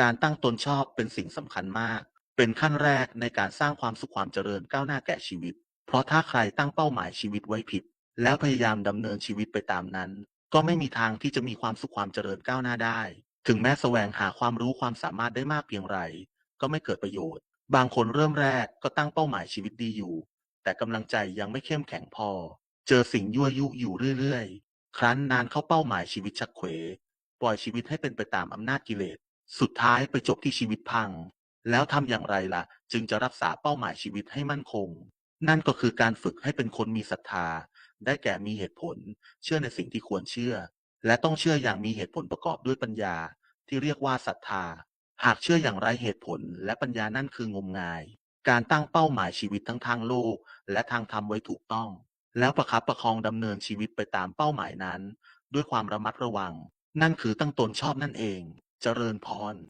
การตั้งตนชอบเป็นสิ่งสำคัญมาก เป็นขั้นแรกในการสร้างความสุขความเจริญก้าวหน้าแก่ชีวิต เพราะถ้าใครตั้งเป้าหมายชีวิตไว้ผิด แล้วพยายามดำเนินชีวิตไปตามนั้น ก็ไม่มีทางที่จะมีความสุขความเจริญก้าวหน้าได้ ถึงแม้แสวงหาความรู้ความสามารถได้มากเพียงไร ก็ไม่เกิดประโยชน์ บางคนเริ่มแรกก็ตั้งเป้าหมายชีวิตดีอยู่ แต่กำลังใจยังไม่เข้มแข็งพอ เจอสิ่งยั่วยุอยู่เรื่อยๆ ครั้นนานเข้าเป้าหมายชีวิตชักเขวปล่อยชีวิตให้เป็นไปตามอำนาจกิเลส สุดท้ายไปจบที่ชีวิตพัง แล้วทำอย่างไรล่ะ จึงจะรักษาเป้าหมายชีวิตให้มั่นคง นั่นก็คือการฝึกให้เป็นคนมีศรัทธา ได้แก่มีเหตุผล เชื่อในสิ่งที่ควรเชื่อ และต้องเชื่ออย่างมีเหตุผลประกอบด้วยปัญญา ที่เรียกว่าศรัทธา หากเชื่ออย่างไรเหตุผลและปัญญานั่นคืองมงาย การตั้งเป้าหมายชีวิตทั้งทางโลก และทางธรรมไว้ถูกต้อง แล้วประคับประคองดำเนินชีวิตไปตามเป้าหมายนั้น ด้วยความระมัดระวัง นั่นคือตั้งตนชอบนั่นเอง เจริญพร